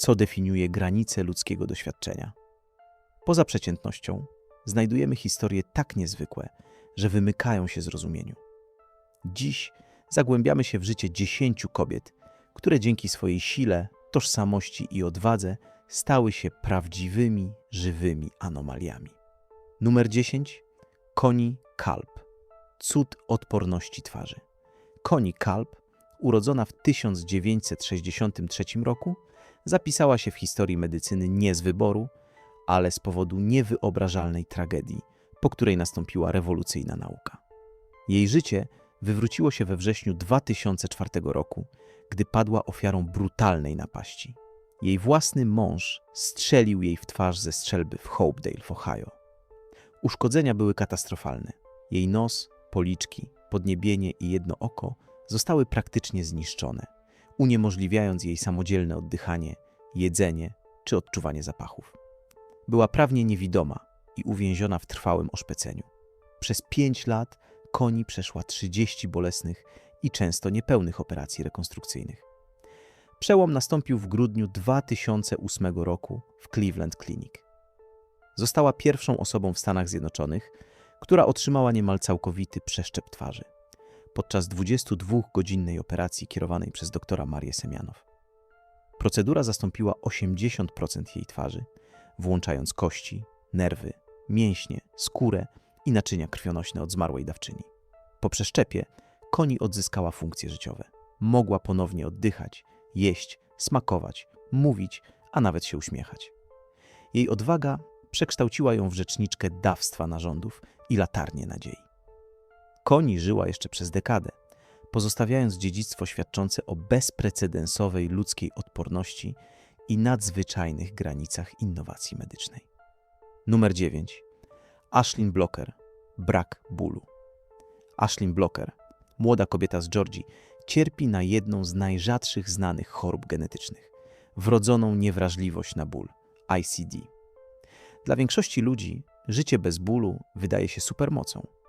co definiuje granice ludzkiego doświadczenia. Poza przeciętnością znajdujemy historie tak niezwykłe, że wymykają się zrozumieniu. Dziś zagłębiamy się w życie dziesięciu kobiet, które dzięki swojej sile, tożsamości i odwadze stały się prawdziwymi, żywymi anomaliami. Numer 10. Koni Kalb. Cud odporności twarzy. Koni Kalb, urodzona w 1963 roku, zapisała się w historii medycyny nie z wyboru, ale z powodu niewyobrażalnej tragedii, po której nastąpiła rewolucyjna nauka. Jej życie wywróciło się we wrześniu 2004 roku, gdy padła ofiarą brutalnej napaści. Jej własny mąż strzelił jej w twarz ze strzelby w Hopedale w Ohio. Uszkodzenia były katastrofalne. Jej nos, policzki, podniebienie i jedno oko zostały praktycznie zniszczone, uniemożliwiając jej samodzielne oddychanie, jedzenie czy odczuwanie zapachów. Była prawnie niewidoma i uwięziona w trwałym oszpeceniu. Przez pięć lat Koni przeszła 30 bolesnych i często niepełnych operacji rekonstrukcyjnych. Przełom nastąpił w grudniu 2008 roku w Cleveland Clinic. Została pierwszą osobą w Stanach Zjednoczonych, która otrzymała niemal całkowity przeszczep twarzy podczas 22-godzinnej operacji kierowanej przez doktora Marię Semianow. Procedura zastąpiła 80% jej twarzy, włączając kości, nerwy, mięśnie, skórę i naczynia krwionośne od zmarłej dawczyni. Po przeszczepie Koni odzyskała funkcje życiowe. Mogła ponownie oddychać, jeść, smakować, mówić, a nawet się uśmiechać. Jej odwaga przekształciła ją w rzeczniczkę dawstwa narządów i latarnię nadziei. Koni żyła jeszcze przez dekadę, pozostawiając dziedzictwo świadczące o bezprecedensowej ludzkiej odporności i nadzwyczajnych granicach innowacji medycznej. Numer 9. Ashlyn Blocker. Brak bólu. Ashlyn Blocker, młoda kobieta z Georgii, cierpi na jedną z najrzadszych znanych chorób genetycznych wrodzoną niewrażliwość na ból ICD. Dla większości ludzi życie bez bólu wydaje się supermocą.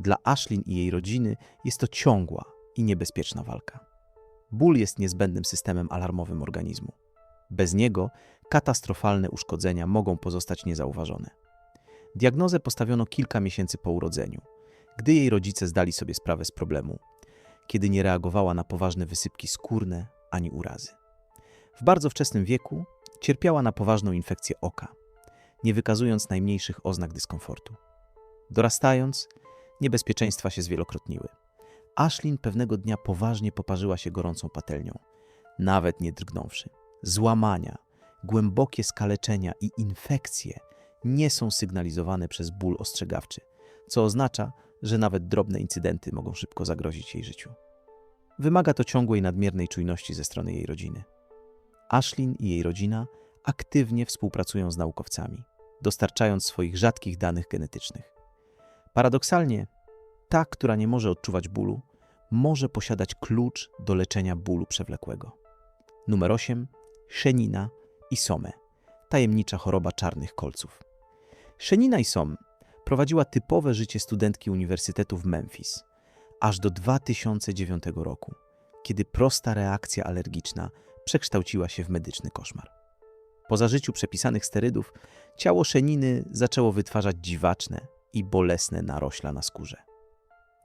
Dla Ashlyn i jej rodziny jest to ciągła i niebezpieczna walka. Ból jest niezbędnym systemem alarmowym organizmu. Bez niego katastrofalne uszkodzenia mogą pozostać niezauważone. Diagnozę postawiono kilka miesięcy po urodzeniu, gdy jej rodzice zdali sobie sprawę z problemu, kiedy nie reagowała na poważne wysypki skórne ani urazy. W bardzo wczesnym wieku cierpiała na poważną infekcję oka, nie wykazując najmniejszych oznak dyskomfortu. Dorastając, niebezpieczeństwa się zwielokrotniły. Ashlyn pewnego dnia poważnie poparzyła się gorącą patelnią, nawet nie drgnąwszy. Złamania, głębokie skaleczenia i infekcje nie są sygnalizowane przez ból ostrzegawczy, co oznacza, że nawet drobne incydenty mogą szybko zagrozić jej życiu. Wymaga to ciągłej nadmiernej czujności ze strony jej rodziny. Ashlyn i jej rodzina aktywnie współpracują z naukowcami, dostarczając swoich rzadkich danych genetycznych. Paradoksalnie, ta, która nie może odczuwać bólu, może posiadać klucz do leczenia bólu przewlekłego. Numer 8. Szenina i Some. Tajemnicza choroba czarnych kolców. Szenina i Som prowadziła typowe życie studentki Uniwersytetu w Memphis, aż do 2009 roku, kiedy prosta reakcja alergiczna przekształciła się w medyczny koszmar. Po zażyciu przepisanych sterydów, ciało Szeniny zaczęło wytwarzać dziwaczne i bolesne narośla na skórze.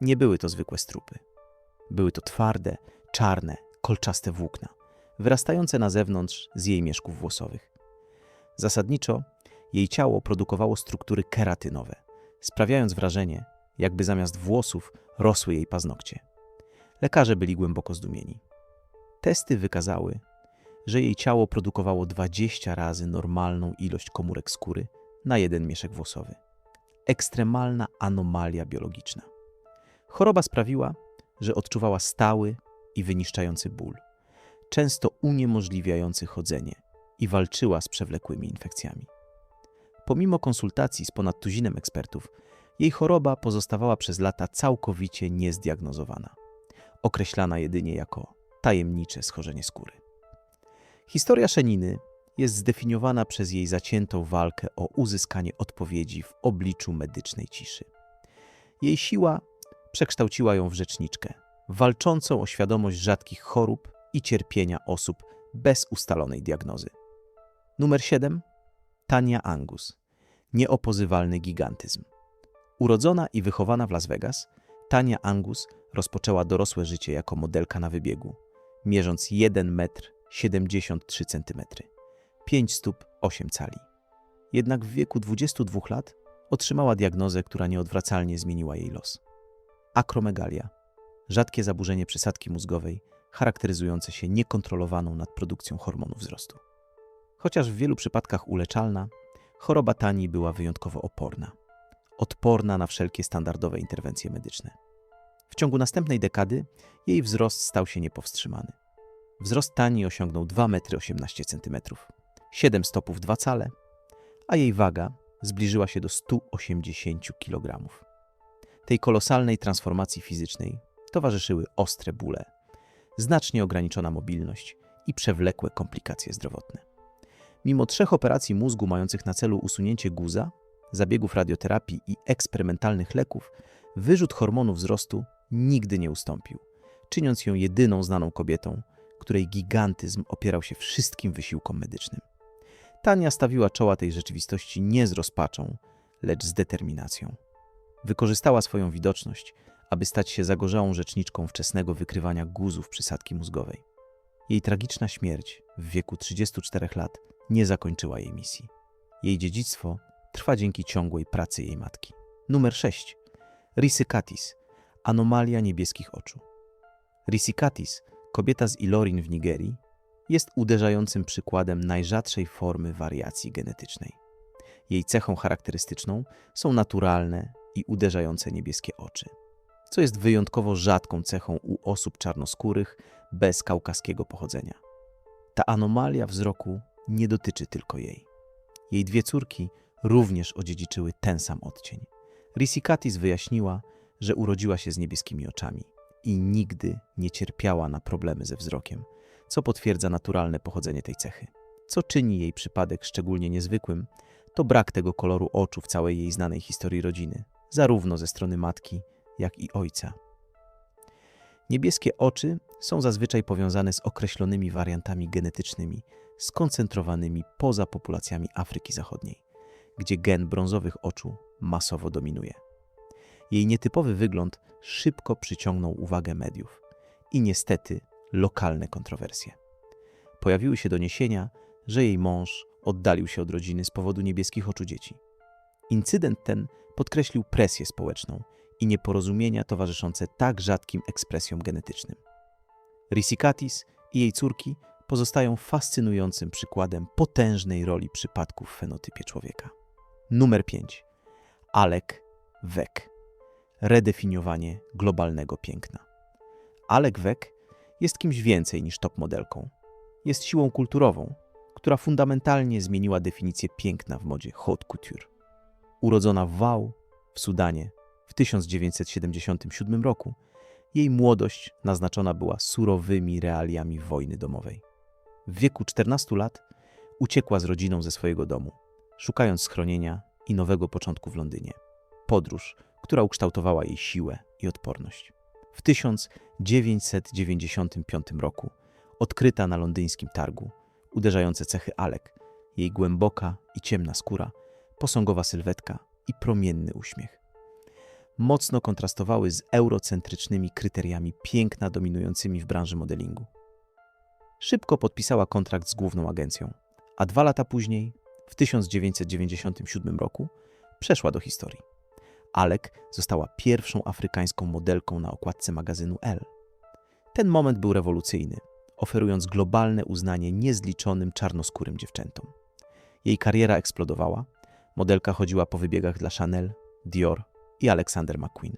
Nie były to zwykłe strupy. Były to twarde, czarne, kolczaste włókna, wyrastające na zewnątrz z jej mieszków włosowych. Zasadniczo jej ciało produkowało struktury keratynowe, sprawiając wrażenie, jakby zamiast włosów rosły jej paznokcie. Lekarze byli głęboko zdumieni. Testy wykazały, że jej ciało produkowało 20 razy normalną ilość komórek skóry na jeden mieszek włosowy. Ekstremalna anomalia biologiczna. Choroba sprawiła, że odczuwała stały i wyniszczający ból, często uniemożliwiający chodzenie i walczyła z przewlekłymi infekcjami. Pomimo konsultacji z ponad tuzinem ekspertów, jej choroba pozostawała przez lata całkowicie niezdiagnozowana, określana jedynie jako tajemnicze schorzenie skóry. Historia Szeniny jest zdefiniowana przez jej zaciętą walkę o uzyskanie odpowiedzi w obliczu medycznej ciszy. Jej siła przekształciła ją w rzeczniczkę, walczącą o świadomość rzadkich chorób i cierpienia osób bez ustalonej diagnozy. Numer 7. Tania Angus. Nieopozywalny gigantyzm. Urodzona i wychowana w Las Vegas, Tania Angus rozpoczęła dorosłe życie jako modelka na wybiegu, mierząc 1 metr 73 cm, 5 stóp 8 cali. Jednak w wieku 22 lat otrzymała diagnozę, która nieodwracalnie zmieniła jej los. Akromegalia, rzadkie zaburzenie przysadki mózgowej charakteryzujące się niekontrolowaną nadprodukcją hormonów wzrostu. Chociaż w wielu przypadkach uleczalna, choroba Tani była wyjątkowo oporna. Odporna na wszelkie standardowe interwencje medyczne. W ciągu następnej dekady jej wzrost stał się niepowstrzymany. Wzrost Tani osiągnął 2,18 m, 7 stopów 2 cale, a jej waga zbliżyła się do 180 kg. Tej kolosalnej transformacji fizycznej towarzyszyły ostre bóle, znacznie ograniczona mobilność i przewlekłe komplikacje zdrowotne. Mimo trzech operacji mózgu mających na celu usunięcie guza, zabiegów radioterapii i eksperymentalnych leków, wyrzut hormonu wzrostu nigdy nie ustąpił, czyniąc ją jedyną znaną kobietą, której gigantyzm opierał się wszystkim wysiłkom medycznym. Tania stawiła czoła tej rzeczywistości nie z rozpaczą, lecz z determinacją. Wykorzystała swoją widoczność, aby stać się zagorzałą rzeczniczką wczesnego wykrywania guzów przysadki mózgowej. Jej tragiczna śmierć w wieku 34 lat nie zakończyła jej misji. Jej dziedzictwo trwa dzięki ciągłej pracy jej matki. Numer 6. Risykatis. Anomalia niebieskich oczu. Risykatis, kobieta z Ilorin w Nigerii, jest uderzającym przykładem najrzadszej formy wariacji genetycznej. Jej cechą charakterystyczną są naturalne i uderzające niebieskie oczy, co jest wyjątkowo rzadką cechą u osób czarnoskórych bez kaukaskiego pochodzenia. Ta anomalia wzroku nie dotyczy tylko jej. Jej dwie córki również odziedziczyły ten sam odcień. Risikatis wyjaśniła, że urodziła się z niebieskimi oczami i nigdy nie cierpiała na problemy ze wzrokiem, co potwierdza naturalne pochodzenie tej cechy. Co czyni jej przypadek szczególnie niezwykłym, to brak tego koloru oczu w całej jej znanej historii rodziny, zarówno ze strony matki, jak i ojca. Niebieskie oczy są zazwyczaj powiązane z określonymi wariantami genetycznymi, skoncentrowanymi poza populacjami Afryki Zachodniej, gdzie gen brązowych oczu masowo dominuje. Jej nietypowy wygląd szybko przyciągnął uwagę mediów i niestety lokalne kontrowersje. Pojawiły się doniesienia, że jej mąż oddalił się od rodziny z powodu niebieskich oczu dzieci. Incydent ten podkreślił presję społeczną i nieporozumienia towarzyszące tak rzadkim ekspresjom genetycznym. Risikatis i jej córki pozostają fascynującym przykładem potężnej roli przypadków w fenotypie człowieka. Numer 5. Alek Wek. Redefiniowanie globalnego piękna. Alek Wek jest kimś więcej niż top modelką. Jest siłą kulturową, która fundamentalnie zmieniła definicję piękna w modzie haute couture. Urodzona w Wau, w Sudanie, w 1977 roku, jej młodość naznaczona była surowymi realiami wojny domowej. W wieku 14 lat uciekła z rodziną ze swojego domu, szukając schronienia i nowego początku w Londynie. Podróż, która ukształtowała jej siłę i odporność. W 1995 roku odkryta na londyńskim targu, uderzające cechy Alek, jej głęboka i ciemna skóra, posągowa sylwetka i promienny uśmiech. Mocno kontrastowały z eurocentrycznymi kryteriami piękna dominującymi w branży modelingu. Szybko podpisała kontrakt z główną agencją, a dwa lata później, w 1997 roku, przeszła do historii. Alek została pierwszą afrykańską modelką na okładce magazynu Elle. Ten moment był rewolucyjny, oferując globalne uznanie niezliczonym czarnoskórym dziewczętom. Jej kariera eksplodowała, modelka chodziła po wybiegach dla Chanel, Dior i Alexander McQueen.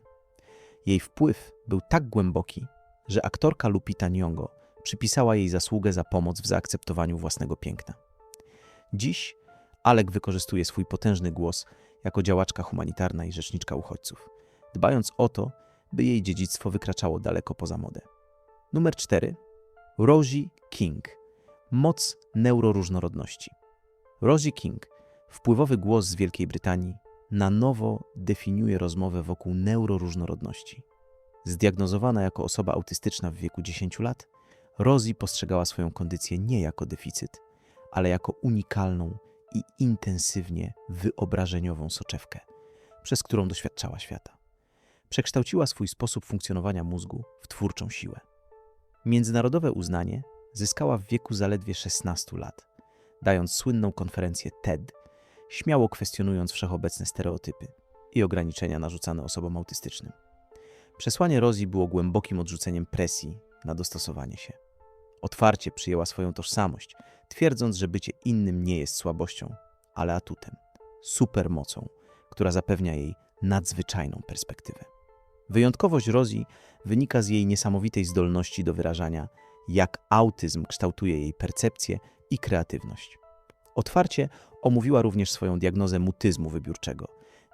Jej wpływ był tak głęboki, że aktorka Lupita Nyong'o przypisała jej zasługę za pomoc w zaakceptowaniu własnego piękna. Dziś Alek wykorzystuje swój potężny głos jako działaczka humanitarna i rzeczniczka uchodźców, dbając o to, by jej dziedzictwo wykraczało daleko poza modę. Numer 4. Rosie King. Moc neuroróżnorodności. Rosie King, wpływowy głos z Wielkiej Brytanii, na nowo definiuje rozmowę wokół neuroróżnorodności. Zdiagnozowana jako osoba autystyczna w wieku 10 lat, Rosie postrzegała swoją kondycję nie jako deficyt, ale jako unikalną i intensywnie wyobrażeniową soczewkę, przez którą doświadczała świata. Przekształciła swój sposób funkcjonowania mózgu w twórczą siłę. Międzynarodowe uznanie zyskała w wieku zaledwie 16 lat, dając słynną konferencję TED, śmiało kwestionując wszechobecne stereotypy i ograniczenia narzucane osobom autystycznym. Przesłanie Rosie było głębokim odrzuceniem presji na dostosowanie się. Otwarcie przyjęła swoją tożsamość, twierdząc, że bycie innym nie jest słabością, ale atutem, supermocą, która zapewnia jej nadzwyczajną perspektywę. Wyjątkowość Rosie wynika z jej niesamowitej zdolności do wyrażania, jak autyzm kształtuje jej percepcję i kreatywność. Otwarcie omówiła również swoją diagnozę mutyzmu wybiórczego,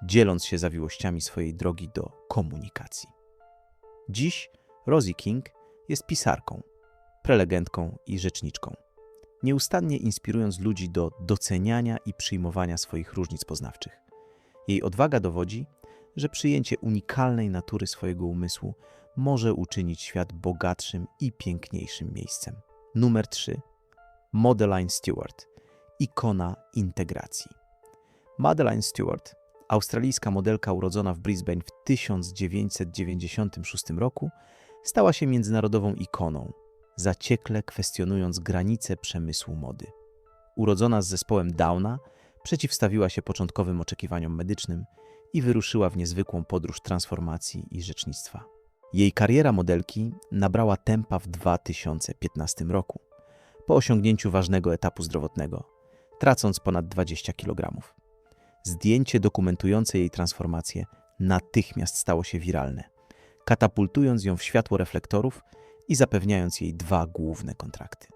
dzieląc się zawiłościami swojej drogi do komunikacji. Dziś Rosie King jest pisarką, prelegentką i rzeczniczką, nieustannie inspirując ludzi do doceniania i przyjmowania swoich różnic poznawczych. Jej odwaga dowodzi, że przyjęcie unikalnej natury swojego umysłu może uczynić świat bogatszym i piękniejszym miejscem. Numer 3. Madeline Stewart, ikona integracji. Madeline Stewart, australijska modelka urodzona w Brisbane w 1996 roku, stała się międzynarodową ikoną, zaciekle kwestionując granice przemysłu mody. Urodzona z zespołem Downa, przeciwstawiła się początkowym oczekiwaniom medycznym i wyruszyła w niezwykłą podróż transformacji i rzecznictwa. Jej kariera modelki nabrała tempa w 2015 roku, po osiągnięciu ważnego etapu zdrowotnego, tracąc ponad 20 kg. Zdjęcie dokumentujące jej transformację natychmiast stało się wiralne, katapultując ją w światło reflektorów i zapewniając jej dwa główne kontrakty.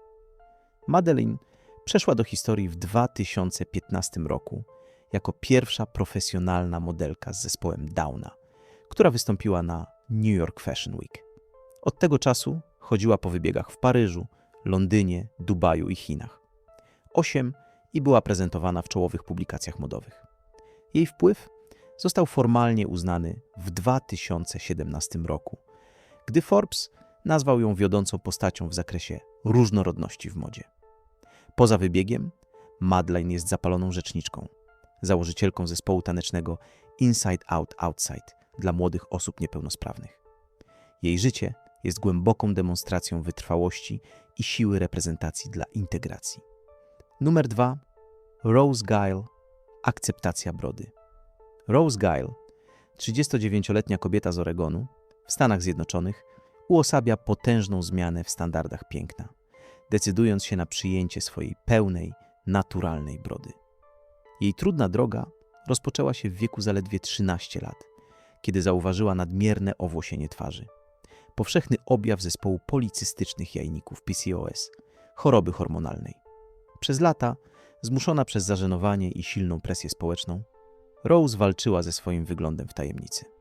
Madeline przeszła do historii w 2015 roku jako pierwsza profesjonalna modelka z zespołem Downa, która wystąpiła na New York Fashion Week. Od tego czasu chodziła po wybiegach w Paryżu, Londynie, Dubaju i Chinach. Osiem i była prezentowana w czołowych publikacjach modowych. Jej wpływ został formalnie uznany w 2017 roku, gdy Forbes nazwał ją wiodącą postacią w zakresie różnorodności w modzie. Poza wybiegiem, Madeleine jest zapaloną rzeczniczką, założycielką zespołu tanecznego Inside Out Outside dla młodych osób niepełnosprawnych. Jej życie jest głęboką demonstracją wytrwałości i siły reprezentacji dla integracji. Numer dwa. Rose Guile. Akceptacja brody. Rose Guile, 39-letnia kobieta z Oregonu, w Stanach Zjednoczonych, uosabia potężną zmianę w standardach piękna, decydując się na przyjęcie swojej pełnej, naturalnej brody. Jej trudna droga rozpoczęła się w wieku zaledwie 13 lat, kiedy zauważyła nadmierne owłosienie twarzy. Powszechny objaw zespołu policystycznych jajników PCOS, choroby hormonalnej. Przez lata, zmuszona przez zażenowanie i silną presję społeczną, Rose walczyła ze swoim wyglądem w tajemnicy.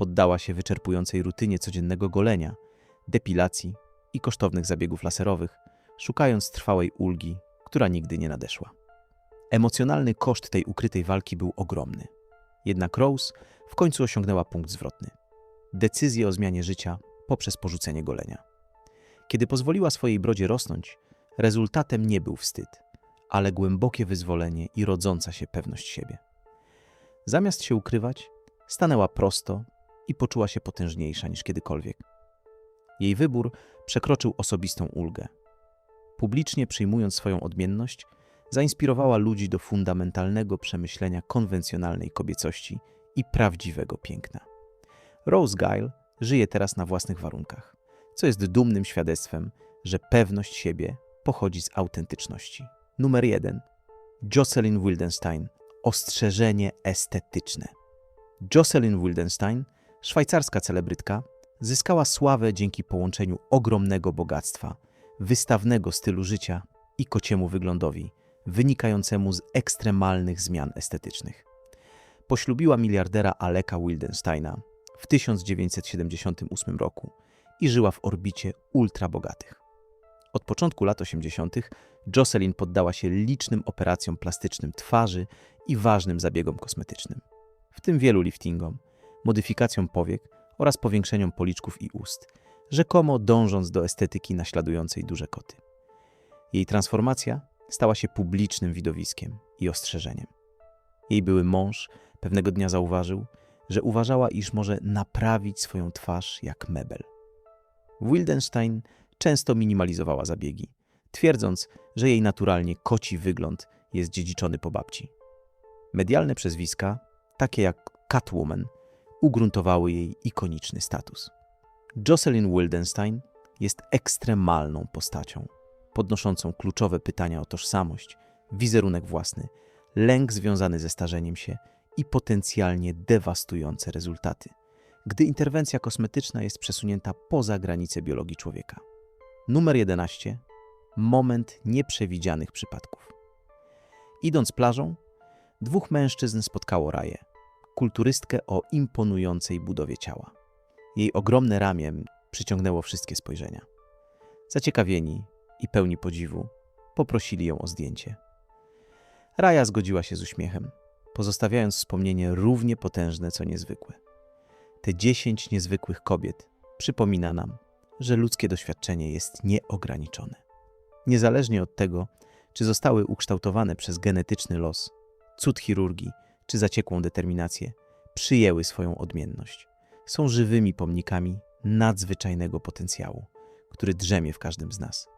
Poddała się wyczerpującej rutynie codziennego golenia, depilacji i kosztownych zabiegów laserowych, szukając trwałej ulgi, która nigdy nie nadeszła. Emocjonalny koszt tej ukrytej walki był ogromny. Jednak Rose w końcu osiągnęła punkt zwrotny. Decyzję o zmianie życia poprzez porzucenie golenia. Kiedy pozwoliła swojej brodzie rosnąć, rezultatem nie był wstyd, ale głębokie wyzwolenie i rodząca się pewność siebie. Zamiast się ukrywać, stanęła prosto i poczuła się potężniejsza niż kiedykolwiek. Jej wybór przekroczył osobistą ulgę. Publicznie przyjmując swoją odmienność, zainspirowała ludzi do fundamentalnego przemyślenia konwencjonalnej kobiecości i prawdziwego piękna. Rose Guile żyje teraz na własnych warunkach, co jest dumnym świadectwem, że pewność siebie pochodzi z autentyczności. Numer 1. Jocelyn Wildenstein. Ostrzeżenie estetyczne. Jocelyn Wildenstein, szwajcarska celebrytka, zyskała sławę dzięki połączeniu ogromnego bogactwa, wystawnego stylu życia i kociemu wyglądowi, wynikającemu z ekstremalnych zmian estetycznych. Poślubiła miliardera Aleka Wildensteina w 1978 roku i żyła w orbicie ultrabogatych. Od początku lat 80. Jocelyn poddała się licznym operacjom plastycznym twarzy i ważnym zabiegom kosmetycznym, w tym wielu liftingom, modyfikacjom powiek oraz powiększeniom policzków i ust, rzekomo dążąc do estetyki naśladującej duże koty. Jej transformacja stała się publicznym widowiskiem i ostrzeżeniem. Jej były mąż pewnego dnia zauważył, że uważała, iż może naprawić swoją twarz jak mebel. Wildenstein często minimalizowała zabiegi, twierdząc, że jej naturalnie koci wygląd jest dziedziczony po babci. Medialne przezwiska, takie jak Catwoman, ugruntowały jej ikoniczny status. Jocelyn Wildenstein jest ekstremalną postacią, podnoszącą kluczowe pytania o tożsamość, wizerunek własny, lęk związany ze starzeniem się i potencjalnie dewastujące rezultaty, gdy interwencja kosmetyczna jest przesunięta poza granice biologii człowieka. Numer 11. Moment nieprzewidzianych przypadków. Idąc plażą, dwóch mężczyzn spotkało Raję, kulturystkę o imponującej budowie ciała. Jej ogromne ramię przyciągnęło wszystkie spojrzenia. Zaciekawieni i pełni podziwu, poprosili ją o zdjęcie. Raja zgodziła się z uśmiechem, pozostawiając wspomnienie równie potężne co niezwykłe. Te dziesięć niezwykłych kobiet przypomina nam, że ludzkie doświadczenie jest nieograniczone. Niezależnie od tego, czy zostały ukształtowane przez genetyczny los, cud chirurgii czy zaciekłą determinację, przyjęły swoją odmienność. Są żywymi pomnikami nadzwyczajnego potencjału, który drzemie w każdym z nas.